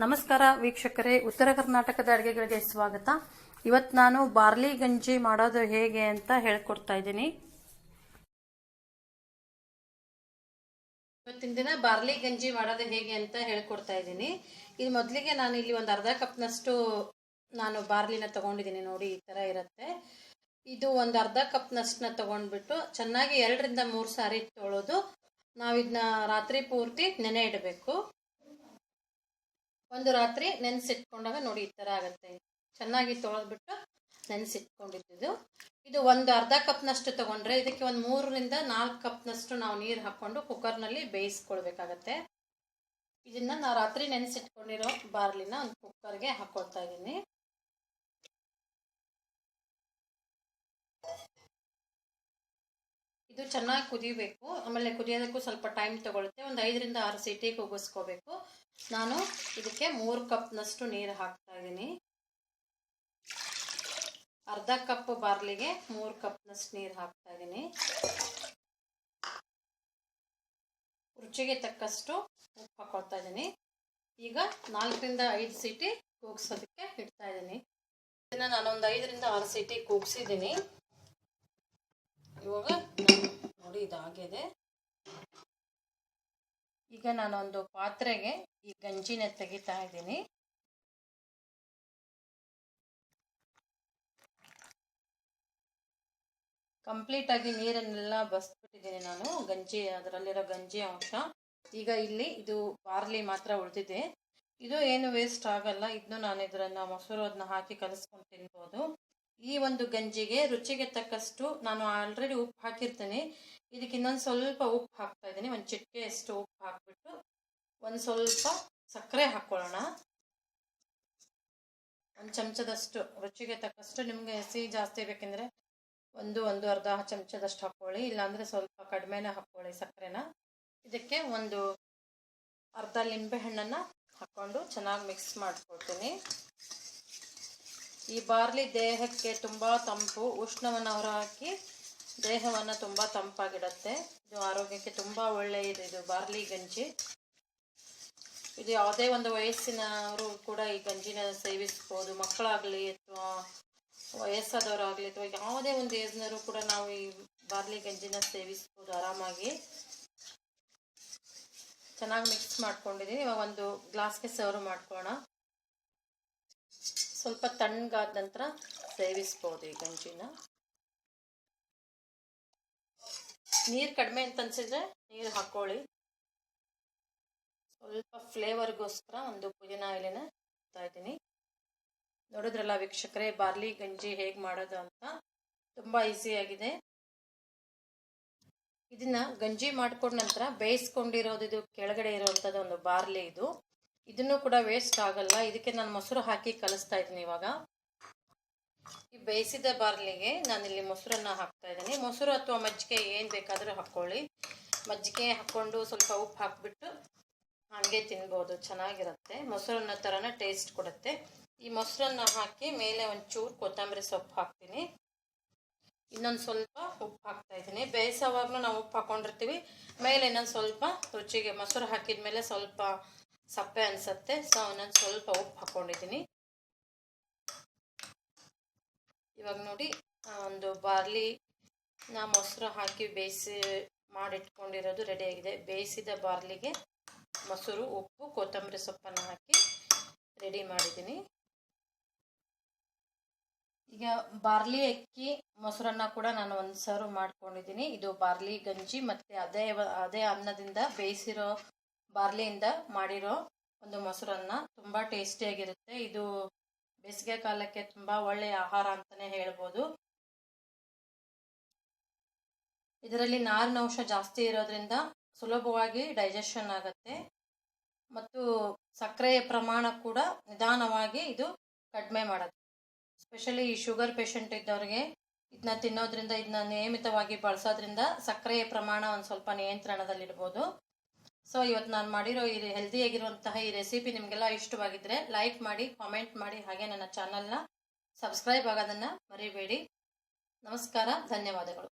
ನಮಸ್ಕಾರ ವೀಕ್ಷಕರೇ, ಉತ್ತರ ಕರ್ನಾಟಕದ ಅಡುಗೆಗಳಿಗೆ ಸ್ವಾಗತ. ಇವತ್ತು ನಾನು ಬಾರ್ಲಿ ಗಂಜಿ ಮಾಡೋದು ಹೇಗೆ ಅಂತ ಹೇಳ್ಕೊಡ್ತಾ ಇದ್ದೀನಿ. ಇವತ್ತಿನ ದಿನ ಬಾರ್ಲಿ ಗಂಜಿ ಮಾಡೋದು ಹೇಗೆ ಅಂತ ಹೇಳ್ಕೊಡ್ತಾ ಇದ್ದೀನಿ. ಇದು ಮೊದಲಿಗೆ ನಾನು ಇಲ್ಲಿ ಒಂದು ಅರ್ಧ ಕಪ್ನಷ್ಟು ನಾನು ಬಾರ್ಲಿನ ತಗೊಂಡಿದ್ದೀನಿ ನೋಡಿ, ಈ ಥರ ಇರುತ್ತೆ. ಇದು ಒಂದು ಅರ್ಧ ಕಪ್ನಷ್ಟನ್ನ ತಗೊಂಡ್ಬಿಟ್ಟು ಚೆನ್ನಾಗಿ ಎರಡರಿಂದ ಮೂರು ಸಾರಿ ತೊಳೆದು ನಾವಿದನ್ನ ರಾತ್ರಿ ಪೂರ್ತಿ ನೆನೆ ಇಡಬೇಕು. ಒಂದು ರಾತ್ರಿ ನೆನೆಸಿಟ್ಕೊಂಡಾಗ ನೋಡಿ ಈ ಥರ ಆಗುತ್ತೆ. ಚೆನ್ನಾಗಿ ತೊಳೆದ್ಬಿಟ್ಟು ನೆನೆಸಿಟ್ಕೊಂಡಿದ್ದು. ಇದು ಒಂದು ಅರ್ಧ ಕಪ್ನಷ್ಟು ತೊಗೊಂಡ್ರೆ ಇದಕ್ಕೆ ಒಂದು ಮೂರರಿಂದ ನಾಲ್ಕು ಕಪ್ನಷ್ಟು ನಾವು ನೀರು ಹಾಕ್ಕೊಂಡು ಕುಕ್ಕರ್ನಲ್ಲಿ ಬೇಯಿಸ್ಕೊಳ್ಬೇಕಾಗತ್ತೆ. ಇದನ್ನ ನಾವು ರಾತ್ರಿ ನೆನೆಸಿಟ್ಕೊಂಡಿರೋ ಬಾರ್ಲಿನ ಒಂದು ಕುಕ್ಕರ್ಗೆ ಹಾಕೊಳ್ತಾ ಇದ್ದೀನಿ. ಇದು ಚೆನ್ನಾಗಿ ಕುದಿಬೇಕು. ಆಮೇಲೆ ಕುದಿಯೋದಕ್ಕೂ ಸ್ವಲ್ಪ ಟೈಮ್ ತಗೊಳುತ್ತೆ. ಒಂದು ಐದರಿಂದ ಆರು ಸೀಟಿಗೆ ಕುಗ್ಗಿಸ್ಕೋಬೇಕು ನಾನು ಇದಕ್ಕೆ ಮೂರು ಕಪ್ನಷ್ಟು ನೀರು ಹಾಕ್ತಾ ಇದ್ದೀನಿ. ಅರ್ಧ ಕಪ್ ಬಾರ್ಲಿಗೆ ಮೂರು ಕಪ್ನಷ್ಟು ನೀರು ಹಾಕ್ತಾ ಇದ್ದೀನಿ. ರುಚಿಗೆ ತಕ್ಕಷ್ಟು ಉಪ್ಪು ಹಾಕೊಳ್ತಾ ಇದ್ದೀನಿ. ಈಗ ನಾಲ್ಕರಿಂದ ಐದು ಸೀಟಿ ಕೂಗ್ಸೋದಕ್ಕೆ ಇಡ್ತಾ ಇದ್ದೀನಿ. ಇದನ್ನು ನಾನೊಂದು ಐದರಿಂದ ಆರು ಸೀಟಿ ಕೂಗ್ಸಿದ್ದೀನಿ. ಇವಾಗ ನೋಡಿ, ಇದಾಗಿದೆ. ಈಗ ನಾನೊಂದು ಪಾತ್ರೆಗೆ ಈ ಗಂಜಿನ ತೆಗಿತಾ ಇದ್ದೀನಿ. ಕಂಪ್ಲೀಟ್ ಆಗಿ ನೀರನ್ನೆಲ್ಲ ಬಸ್ಬಿಟ್ಟಿದ್ದೀನಿ ನಾನು, ಗಂಜಿ, ಅದರಲ್ಲಿರೋ ಗಂಜಿ ಅಂಶ. ಈಗ ಇಲ್ಲಿ ಇದು ಬಾರ್ಲಿ ಮಾತ್ರ ಉಳಿದಿದೆ. ಇದು ಏನು ವೇಸ್ಟ್ ಆಗಲ್ಲ ಇದನ್ನು ನಾನು ಇದರನ್ನ ಮೊಸರು ಅದನ್ನ ಹಾಕಿ ಕಲಿಸ್ಕೊಂಡು ತಿನ್ಬೋದು. ಈ ಒಂದು ಗಂಜಿಗೆ ರುಚಿಗೆ ತಕ್ಕಷ್ಟು ನಾನು ಆಲ್ರೆಡಿ ಉಪ್ಪು ಹಾಕಿರ್ತೀನಿ. ಇದಕ್ಕೆ ಇನ್ನೊಂದು ಸ್ವಲ್ಪ ಉಪ್ಪು ಹಾಕ್ತಾ ಇದ್ದೀನಿ, ಒಂದು ಚಿಟಿಕೆಯಷ್ಟು ಉಪ್ಪು ಹಾಕ್ಬಿಟ್ಟು ಒಂದು ಸ್ವಲ್ಪ ಸಕ್ಕರೆ ಹಾಕ್ಕೊಳ್ಳೋಣ ಒಂದು ಚಮಚದಷ್ಟು, ರುಚಿಗೆ ತಕ್ಕಷ್ಟು ನಿಮಗೆ ಸಿಹಿ ಜಾಸ್ತಿ ಬೇಕೆಂದರೆ ಒಂದು ಒಂದು ಅರ್ಧ ಚಮಚದಷ್ಟು ಹಾಕ್ಕೊಳ್ಳಿ ಇಲ್ಲಾಂದರೆ ಸ್ವಲ್ಪ ಕಡಿಮೆನೇ ಹಾಕ್ಕೊಳ್ಳಿ ಸಕ್ಕರೆನ. ಇದಕ್ಕೆ ಒಂದು ಅರ್ಧ ಲಿಂಬೆ ಹಣ್ಣನ್ನು ಹಾಕ್ಕೊಂಡು ಚೆನ್ನಾಗಿ ಮಿಕ್ಸ್ ಮಾಡ್ಕೊಳ್ತೀನಿ. ಈ ಬಾರ್ಲಿ ದೇಹಕ್ಕೆ ತುಂಬ ತಂಪು, ಉಷ್ಣವನ್ನು ಹೊರಹಾಕಿ ದೇಹವನ್ನು ತುಂಬ ತಂಪಾಗಿಡುತ್ತೆ. ಇದು ಆರೋಗ್ಯಕ್ಕೆ ತುಂಬ ಒಳ್ಳೆಯದು, ಇದು ಬಾರ್ಲಿ ಗಂಜಿ. ಇದು ಯಾವುದೇ ಒಂದು ವಯಸ್ಸಿನವರು ಕೂಡ ಈ ಗಂಜಿನ ಸೇವಿಸ್ಬೋದು. ಮಕ್ಕಳಾಗಲಿ ಅಥವಾ ವಯಸ್ಸಾದವರಾಗಲಿ ಅಥವಾ ಯಾವುದೇ ಒಂದು ಏಜ್ನವರು ಕೂಡ ನಾವು ಈ ಬಾರ್ಲಿ ಗಂಜಿನ ಸೇವಿಸ್ಬೋದು ಆರಾಮಾಗಿ. ಚೆನ್ನಾಗಿ ಮಿಕ್ಸ್ ಮಾಡ್ಕೊಂಡಿದ್ದೀನಿ ಇವಾಗ ಒಂದು ಗ್ಲಾಸ್ಗೆ ಸರ್ವ್ ಮಾಡ್ಕೊಳ್ಳೋಣ. ಸ್ವಲ್ಪ ತಣ್ಣಗಾದ ನಂತರ ಸೇವಿಸ್ಬೋದು ಈ ಗಂಜಿನ. ನೀರು ಕಡಿಮೆ ಅಂತ ಅನ್ಸಿದ್ರೆ ನೀರು ಹಾಕೊಳ್ಳಿ ಸ್ವಲ್ಪ ಫ್ಲೇವರ್ಗೋಸ್ಕರ ಒಂದು ಪುದೀನ ಎಲೆನ ಹಾಕ್ತಾ ಇದ್ದೀನಿ. ನೋಡಿದ್ರಲ್ಲ ವೀಕ್ಷಕರೇ, ಬಾರ್ಲಿ ಗಂಜಿ ಹೇಗೆ ಮಾಡೋದು ಅಂತ ತುಂಬ ಈಸಿಯಾಗಿದೆ ಇದನ್ನ ಗಂಜಿ ಮಾಡ್ಕೊಂಡ ನಂತರ ಬೇಯಿಸ್ಕೊಂಡಿರೋದು ಇದು ಕೆಳಗಡೆ ಇರುವಂಥದ್ದು ಒಂದು ಬಾರ್ಲಿ ಇದು. ಇದನ್ನು ಕೂಡ ವೇಸ್ಟ್ ಆಗಲ್ಲ. ಇದಕ್ಕೆ ನಾನು ಮೊಸರು ಹಾಕಿ ಕಲಿಸ್ತಾ ಇದ್ದೀನಿ ಇವಾಗ. ಈ ಬೇಯಿಸಿದ ಬಾರ್ಲಿಗೆ ನಾನಿಲ್ಲಿ ಮೊಸರನ್ನ ಹಾಕ್ತಾ ಇದ್ದೀನಿ. ಮೊಸರು ಅಥವಾ ಮಜ್ಜಿಗೆ ಏನು ಬೇಕಾದರೂ ಹಾಕ್ಕೊಳ್ಳಿ ಮಜ್ಜಿಗೆ ಹಾಕ್ಕೊಂಡು ಸ್ವಲ್ಪ ಉಪ್ಪು ಹಾಕ್ಬಿಟ್ಟು ಹಾಗೆ ತಿನ್ಬೋದು, ಚೆನ್ನಾಗಿರುತ್ತೆ. ಮೊಸರನ್ನ ಥರನೇ ಟೇಸ್ಟ್ ಕೊಡುತ್ತೆ. ಈ ಮೊಸರನ್ನ ಹಾಕಿ ಮೇಲೆ ಒಂಚೂರು ಕೊತ್ತಂಬರಿ ಸೊಪ್ಪು ಹಾಕ್ತೀನಿ. ಇನ್ನೊಂದು ಸ್ವಲ್ಪ ಉಪ್ಪು ಹಾಕ್ತಾ ಇದ್ದೀನಿ. ಬೇಯಿಸೋವಾಗಲೂ ನಾವು ಉಪ್ಪು ಹಾಕೊಂಡಿರ್ತೀವಿ. ಮೇಲೆ ಇನ್ನೊಂದು ಸ್ವಲ್ಪ ರುಚಿಗೆ ಮೊಸರು ಹಾಕಿದ ಮೇಲೆ ಸ್ವಲ್ಪ ಸಪ್ಪೆ ಅನಿಸುತ್ತೆ. ಸೊ ಇನ್ನೊಂದು ಸ್ವಲ್ಪ ಉಪ್ಪು ಹಾಕ್ಕೊಂಡಿದ್ದೀನಿ ಇವಾಗ ನೋಡಿ ಒಂದು ಬಾರ್ಲಿ ನಾ ಮೊಸರು ಹಾಕಿ ಬೇಯಿಸಿ ಮಾಡಿಟ್ಕೊಂಡಿರೋದು ರೆಡಿಯಾಗಿದೆ ಬೇಯಿಸಿದ ಬಾರ್ಲಿಗೆ ಮೊಸರು, ಉಪ್ಪು, ಕೊತ್ತಂಬರಿ ಸೊಪ್ಪನ್ನು ಹಾಕಿ ರೆಡಿ ಮಾಡಿದ್ದೀನಿ. ಈಗ ಬಾರ್ಲಿ ಅಕ್ಕಿ ಮೊಸರನ್ನ ಕೂಡ ನಾನು ಒಂದು ಸರ್ವ್ ಮಾಡ್ಕೊಂಡಿದ್ದೀನಿ. ಇದು ಬಾರ್ಲಿ ಗಂಜಿ ಮತ್ತು ಅದೇ ಅದೇ ಅನ್ನದಿಂದ ಬೇಯಿಸಿರೋ ಬಾರ್ಲಿಯಿಂದ ಮಾಡಿರೋ ಒಂದು ಮೊಸರನ್ನ ತುಂಬ ಟೇಸ್ಟಿಯಾಗಿರುತ್ತೆ ಇದು ಬೇಸಿಗೆ ಕಾಲಕ್ಕೆ ತುಂಬ ಒಳ್ಳೆಯ ಆಹಾರ ಅಂತಲೇ ಹೇಳ್ಬೋದು. ಇದರಲ್ಲಿ ನಾರಿನ ಅಂಶ ಜಾಸ್ತಿ ಇರೋದ್ರಿಂದ ಸುಲಭವಾಗಿ ಡೈಜೆಷನ್ ಆಗುತ್ತೆ. ಮತ್ತು ಸಕ್ಕರೆಯ ಪ್ರಮಾಣ ಕೂಡ ನಿಧಾನವಾಗಿ ಇದು ಕಡಿಮೆ ಮಾಡುತ್ತೆ. ಸ್ಪೆಷಲಿ ಈ ಶುಗರ್ ಪೇಷಂಟ್ ಇದ್ದವ್ರಿಗೆ ಇದನ್ನ ತಿನ್ನೋದ್ರಿಂದ ಇದನ್ನ ನಿಯಮಿತವಾಗಿ ಬಳಸೋದ್ರಿಂದ ಸಕ್ಕರೆಯ ಪ್ರಮಾಣ ಒಂದು ಸ್ವಲ್ಪ ನಿಯಂತ್ರಣದಲ್ಲಿಡ್ಬೋದು ಸೊ ಇವತ್ತು ನಾನು ಮಾಡಿರೋ ಈ ಹೆಲ್ದಿಯಾಗಿರುವಂತಹ ಈ ರೆಸಿಪಿ ನಿಮಗೆಲ್ಲ ಇಷ್ಟವಾಗಿದ್ದರೆ ಲೈಕ್ ಮಾಡಿ ಕಾಮೆಂಟ್ ಮಾಡಿ, ಹಾಗೆ ನನ್ನ ಚಾನಲ್ನ ಸಬ್ಸ್ಕ್ರೈಬ್ ಆಗೋದನ್ನು ಮರಿಬೇಡಿ. ನಮಸ್ಕಾರ, ಧನ್ಯವಾದಗಳು.